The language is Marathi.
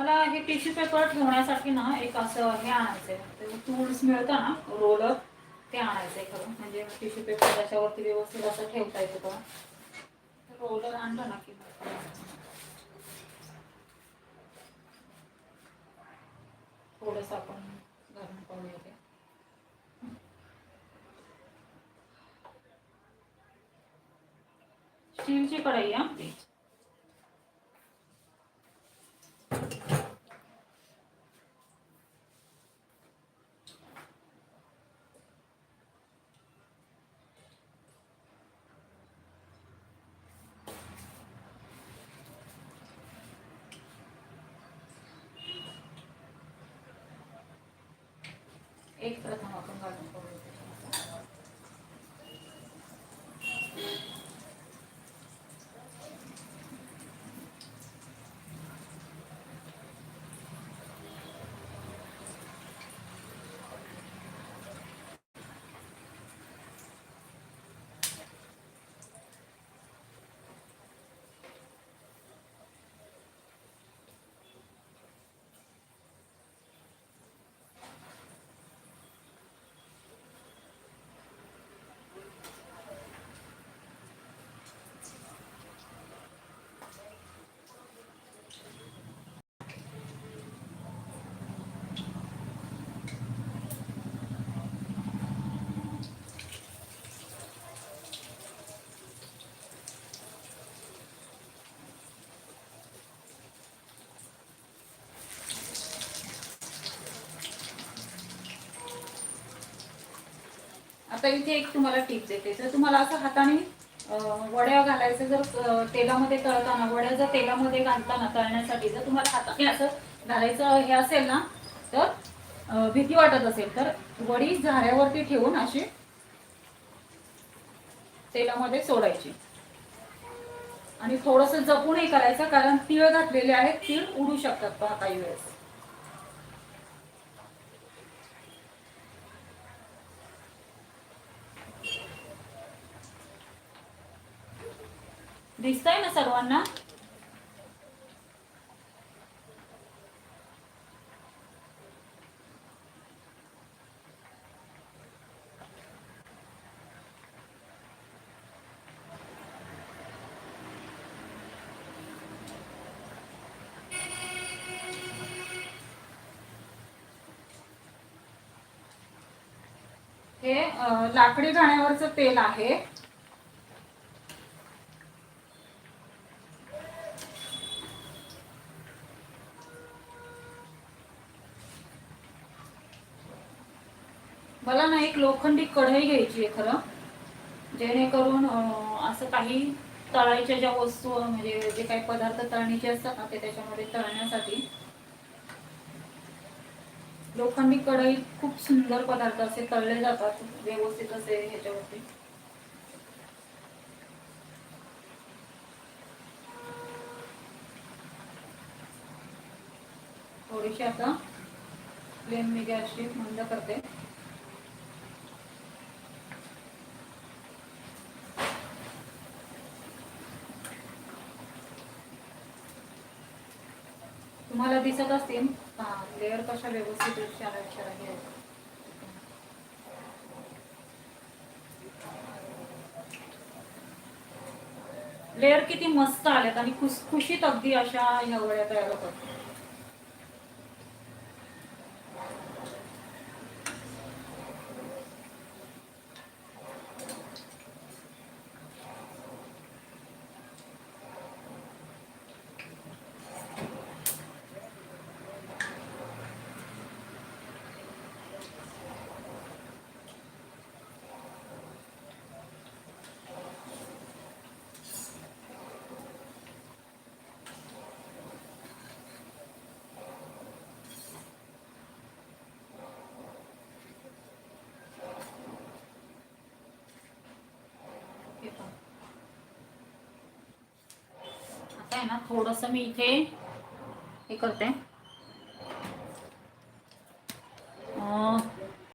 मला हे टिश्यू पेपर ठेवण्यासाठी ना एक असं हे आणायचंय. म्हणजे टूल्स मिळतं ना रोलर ते आणायचंय खरं म्हणजे टिश्यू पेपर त्याच्यावरती व्यवस्थित असं ठेवता येतं का रोलर आणलं ना की. थोडंसं आपण घालून पाहूया ते. स्टीलची कढई आमची एक प्रथम आपण घालून आता इथे एक तुम्हाला टिप देते. जर तुम्हाला असं हाताने वड्या घालायचं जर तेलामध्ये तळताना वड्या जर तेलामध्ये घालताना तळण्यासाठी जर तुम्हाला हाताने असं घालायचं हे असेल ना तर भीती वाटत असेल. तर वडी झाऱ्यावरती ठेवून अशी तेलामध्ये सोडायची. आणि थोडस जपूनही करायचं कारण तीळ घातलेले आहेत तीळ उडू शकतात पहा काही वेळेस. दिसतंय ना सर्वांना? हे अं, लाकडी घाण्यावरचं तेल आहे. मला ना एक लोखंडी कढई घ्यायची आहे खरं. जेणेकरून असं काही तळायच्या ज्या वस्तू म्हणजे जे काही पदार्थ तळणीचे असतात ना ते त्याच्यामध्ये तळण्यासाठी लोखंडी कढई खूप सुंदर पदार्थ असे तळले जातात व्यवस्थित असे ह्याच्यावरती. थोडीशी आता फ्लेम मी गॅसची मंद करते. तुम्हाला दिसत असतील लेअर कशा व्यवस्थित इशारा इशारा हे लेअर किती मस्त आल्यात आणि खुसखुशीत अगदी अशा ह्या वड्या तयार होतात. आहे ना थोडस मी इथे हे करते.